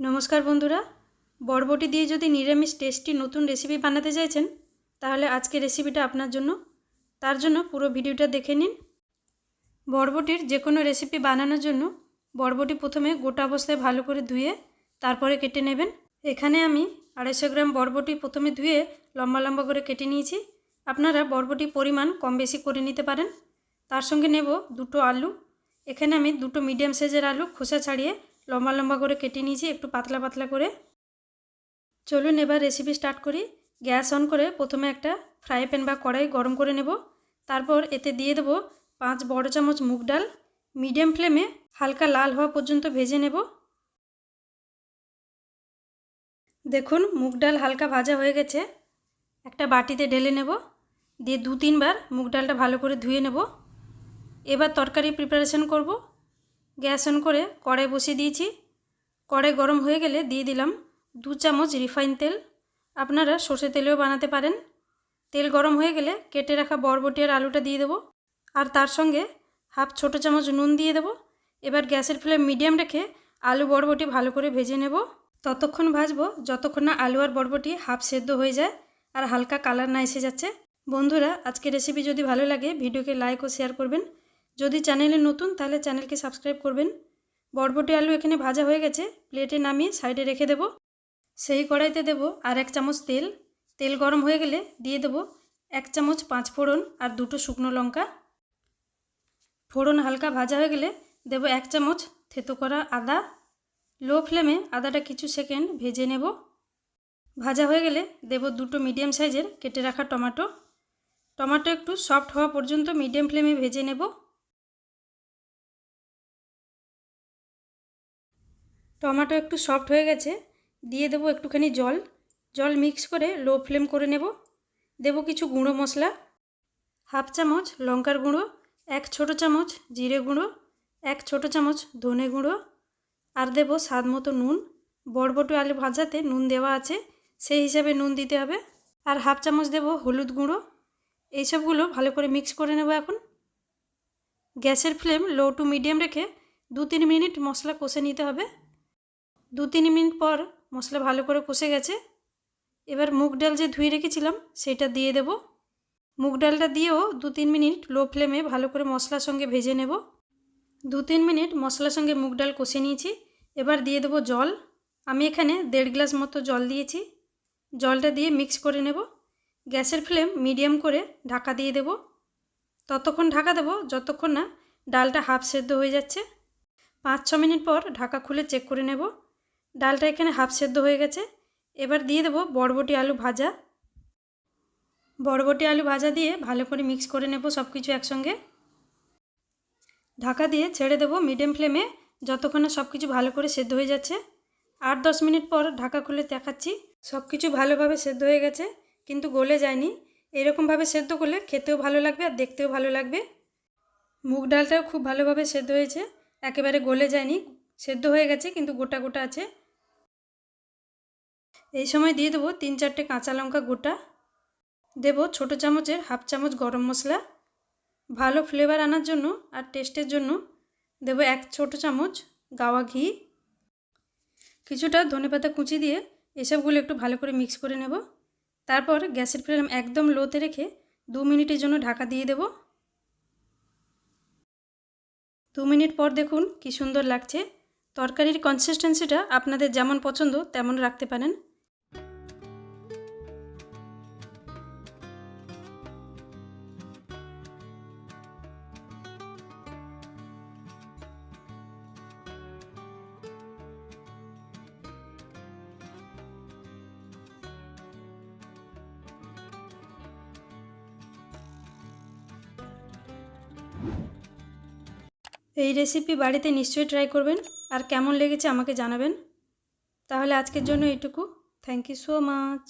নমস্কার বন্ধুরা। বরবটি দিয়ে যদি নিরামিষ টেস্টি নতুন রেসিপি বানাতে চাইছেন, তাহলে আজকে রেসিপিটা আপনার জন্য। তার জন্য পুরো ভিডিওটা দেখে নিন। বরবটির যে কোনো রেসিপি বানানোর জন্য বরবটি প্রথমে গোটা অবস্থায় ভালো করে ধুয়ে তারপরে কেটে নেবেন। এখানে আমি আড়াইশো গ্রাম বরবটি প্রথমে ধুয়ে লম্বা লম্বা করে কেটে নিয়েছি। আপনারা বরবটি পরিমাণ কম বেশি করে নিতে পারেন। তার সঙ্গে নেব দুটো আলু। এখানে আমি দুটো মিডিয়াম সাইজের আলু খোসা ছাড়িয়ে লম্বা লম্বা করে কেটে নিয়েছি, একটু পাতলা পাতলা করে। চলুন এবার রেসিপি স্টার্ট করি। গ্যাস অন করে প্রথমে একটা ফ্রাই প্যান বা কড়াই গরম করে নেব। তারপর এতে দিয়ে দেবো পাঁচ বড় চামচ মুগ ডাল। মিডিয়াম ফ্লেমে হালকা লাল হওয়া পর্যন্ত ভেজে নেব। দেখুন মুগ ডাল হালকা ভাজা হয়ে গেছে। একটা বাটিতে ঢেলে নেব। দিয়ে দু তিনবার মুগ ডালটা ভালো করে ধুয়ে নেব। এবার তরকারি প্রিপারেশন করব। গ্যাস অন করে কড়াই বসিয়ে দিয়েছি। কড়াই গরম হয়ে গেলে দিয়ে দিলাম দু চামচ রিফাইন তেল। আপনারা সর্ষে তেলেও বানাতে পারেন। তেল গরম হয়ে গেলে কেটে রাখা বরবটি আর আলুটা দিয়ে দেবো। আর তার সঙ্গে হাফ ছোটো চামচ নুন দিয়ে দেবো। এবার গ্যাসের ফ্লেম মিডিয়াম রেখে আলু বরবটি ভালো করে ভেজে নেব। ততক্ষণ ভাজবো যতক্ষণ না আলু আর বরবটি হাফ সেদ্ধ হয়ে যায় আর হালকা কালার না এসে যাচ্ছে। বন্ধুরা আজকে রেসিপি যদি ভালো লাগে, ভিডিওকে লাইক ও শেয়ার করবেন। যদি চ্যানেলে নতুন, তাহলে চ্যানেলকে সাবস্ক্রাইব করবেন। বরবটি আলু এখানে ভাজা হয়ে গেছে। প্লেটে নামিয়ে সাইডে রেখে দেব। সেই কড়াইতে দেব আর এক চামচ তেল। তেল গরম হয়ে গেলে দিয়ে দেব এক চামচ পাঁচ ফোড়ন আর দুটো শুকনো লঙ্কা। ফোড়ন হালকা ভাজা হয়ে গেলে দেব এক চামচ থেতো করা আদা। লো ফ্লেমে আদাটা কিছু সেকেন্ড ভেজে নেব। ভাজা হয়ে গেলে দেব দুটো মিডিয়াম সাইজের কেটে রাখা টমেটো। টমেটো একটু সফট হওয়া পর্যন্ত মিডিয়াম ফ্লেমে ভেজে নেব। টমেটো একটু সফট হয়ে গেছে, দিয়ে দেবো একটুখানি জল। জল মিক্স করে লো ফ্লেম করে নেব। দেব কিছু গুঁড়ো মশলা হাফ চামচ লঙ্কার গুঁড়ো, এক ছোট চামচ জিরে গুঁড়ো, এক ছোট চামচ ধনে গুঁড়ো, আর দেব স্বাদ মতো নুন। বরবটি আলু ভাজাতে নুন দেওয়া আছে, সেই হিসাবে নুন দিতে হবে। আর হাফ চামচ দেব হলুদ গুঁড়ো। এইসবগুলো ভালো করে মিক্স করে নেব এখন। গ্যাসের ফ্লেম লো টু মিডিয়াম রেখে দু তিন মিনিট মশলা কষে নিতে হবে। দু তিন মিনিট পর মশলা ভালো করে কষে গেছে। এবার মুগ ডাল যে ধুয়ে রেখেছিলাম, সেটা দিয়ে দেব। মুগ ডালটা দিয়েও দু তিন মিনিট লো ফ্লেমে ভালো করে মশলার সঙ্গে ভেজে নেব। দু তিন মিনিট মশলার সঙ্গে মুগ ডাল কষে নিয়েছি। এবার দিয়ে দেবো জল। আমি এখানে দেড় গ্লাস মতো জল দিয়েছি। জলটা দিয়ে মিক্স করে নেব। গ্যাসের ফ্লেম মিডিয়াম করে ঢাকা দিয়ে দেব। ততক্ষণ ঢাকা দেবো, যতক্ষণ না ডালটা হাফ সেদ্ধ হয়ে যাচ্ছে। পাঁচ ছ মিনিট পর ঢাকা খুলে চেক করে নেব। ডালটা এখানে হাফ সেদ্ধ হয়ে গেছে। এবার দিয়ে দেবো বরবটি আলু ভাজা। বরবটি আলু ভাজা দিয়ে ভালো করে মিক্স করে নেব সব কিছু একসঙ্গে। ঢাকা দিয়ে ছেড়ে দেবো মিডিয়াম ফ্লেমে যতক্ষণ সব কিছু ভালো করে সেদ্ধ হয়ে যাচ্ছে। আট দশ মিনিট পর ঢাকা খুলে দেখাচ্ছি। সব কিছু ভালোভাবে সেদ্ধ হয়ে গেছে, কিন্তু গলে যায়নি। এরকমভাবে সেদ্ধ করলে খেতেও ভালো লাগবে আর দেখতেও ভালো লাগবে। মুগ ডালটাও খুব ভালোভাবে সেদ্ধ হয়েছে, একেবারে গলে যায়নি। সেদ্ধ হয়ে গেছে, কিন্তু গোটা গোটা আছে। এই সময় দিয়ে দেবো তিন চারটে কাঁচা লঙ্কা গোটা। দেব ছোটো চামচের হাফ চামচ গরম মশলা। ভালো ফ্লেভার আনার জন্য আর টেস্টের জন্য দেব এক ছোট চামচ গাওয়া ঘি। কিছুটা ধনেপাতা কুচি দিয়ে এসবগুলো একটু ভালো করে মিক্স করে নেব। তারপর গ্যাসের ফ্লেম একদম লোতে রেখে দু মিনিটের জন্য ঢাকা দিয়ে দেব। দু মিনিট পর দেখুন কি সুন্দর লাগছে। তরকারির কনসিস্টেন্সিটা আপনাদের যেমন পছন্দ তেমন রাখতে পারেন। এই রেসিপি বাড়িতে নিশ্চয়ই ট্রাই করবেন। আর কেমন লেগেছে আমাকে জানাবেন। তাহলে আজকের জন্য এইটুকু। Thank you so much